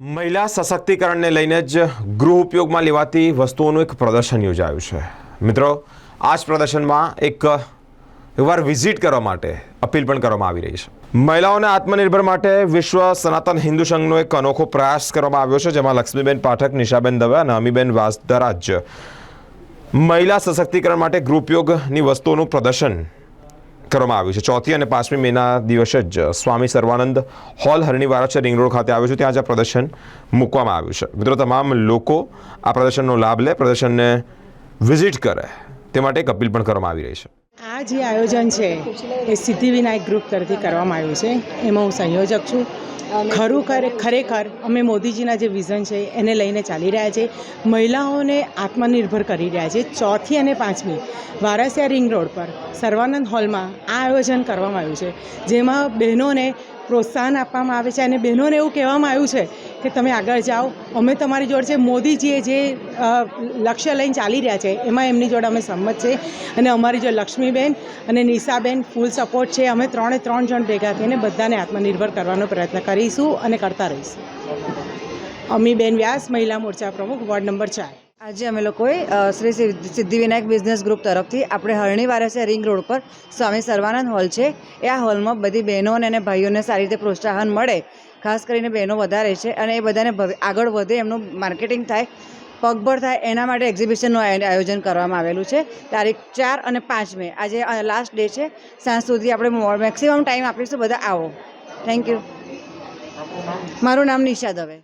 મહિલા સશક્તિકરણને લઈને જ ગૃહ ઉપયોગમાં લેવાતી વસ્તુઓનું એક પ્રદર્શન યોજાયું છે. મિત્રો, આ જ પ્રદર્શનમાં એક એકવાર વિઝિટ કરવા માટે અપીલ પણ કરવામાં આવી રહી છે. મહિલાઓને આત્મનિર્ભર માટે વિશ્વ સનાતન હિન્દુ સંઘનો એક અનોખો પ્રયાસ કરવામાં આવ્યો છે, જેમાં લક્ષ્મીબેન પાઠક, નિશાબેન દવે અને અમીબેન વાસદરાજ મહિલા સશક્તિકરણ માટે ગૃહ ઉપયોગની વસ્તુઓનું પ્રદર્શન કરવામાં આવ્યું છે. ચોથી અને પાંચમી મેના દિવસે જ સ્વામી સર્વાનંદ હોલ હરણીવારા રિંગ રોડ ખાતે આવ્યું છે. ત્યાં જ આ પ્રદર્શન મૂકવામાં આવ્યું છે. મિત્રો, તમામ લોકો આ પ્રદર્શનનો લાભ લે, પ્રદર્શનને વિઝિટ કરે. તે માટે એક અપીલ પણ કરવામાં આવી રહી છે. આ જે આયોજન છે એ સિદ્ધિવિનાયક ગ્રુપ તરફથી કરવામાં આવ્યું છે. એમાં હું સંયોજક છું. ખરું ખરે ખરેખર અમે મોદીજીના જે વિઝન છે એને લઈને ચાલી રહ્યા છે. મહિલાઓને આત્મનિર્ભર કરી રહ્યા છે. ચોથી અને પાંચમી વારાસિયા રિંગ રોડ પર સર્વાનંદ હોલમાં આ આયોજન કરવામાં આવ્યું છે. જેમાં બહેનોને પ્રોત્સાહન આપવામાં આવે છે અને બહેનોને એવું કહેવામાં આવ્યું છે કે તમે આગળ જાઓ. અમે તમારી જોડે છે. મોદીજીએ જે લક્ષ્ય લઈને ચાલી રહ્યા છે, એમાં એમની જોડે અમે સંમત છે. અને અમારી જો લક્ષ્મીબેન અને નિશાબેન ફૂલ સપોર્ટ છે. અમે ત્રણે ત્રણ જણ ભેગા થઈને બધાને આત્મનિર્ભર કરવાનો પ્રયત્ન કરીશું અને કરતા રહીશું. અમીબેન વ્યાસ, મહિલા મોરચા પ્રમુખ, વોર્ડ નંબર ચાર. આજે અમે લોકોએ શ્રી સિદ્ધિવિનાયક બિઝનેસ ગ્રુપ તરફથી આપણે હરણી છે રિંગ રોડ પર સ્વામી સર્વાનંદ હોલ છે. એ આ હોલમાં બધી બહેનોને અને ભાઈઓને સારી રીતે પ્રોત્સાહન મળે. ખાસ કરીને બહેનો વધારે છે અને એ બધાને આગળ વધે એમનું માર્કેટિંગ થાય પગભર થાય એના માટે એક્ઝિબિશનનું આયોજન કરવામાં આવેલું છે. તારીખ ચાર અને પાંચ મે. આજે લાસ્ટ ડે છે. સાંજ સુધી આપણે મેક્સિમમ ટાઈમ આપીશું. બધા આવો. થેન્ક યુ મારું નામ નિશા દવે.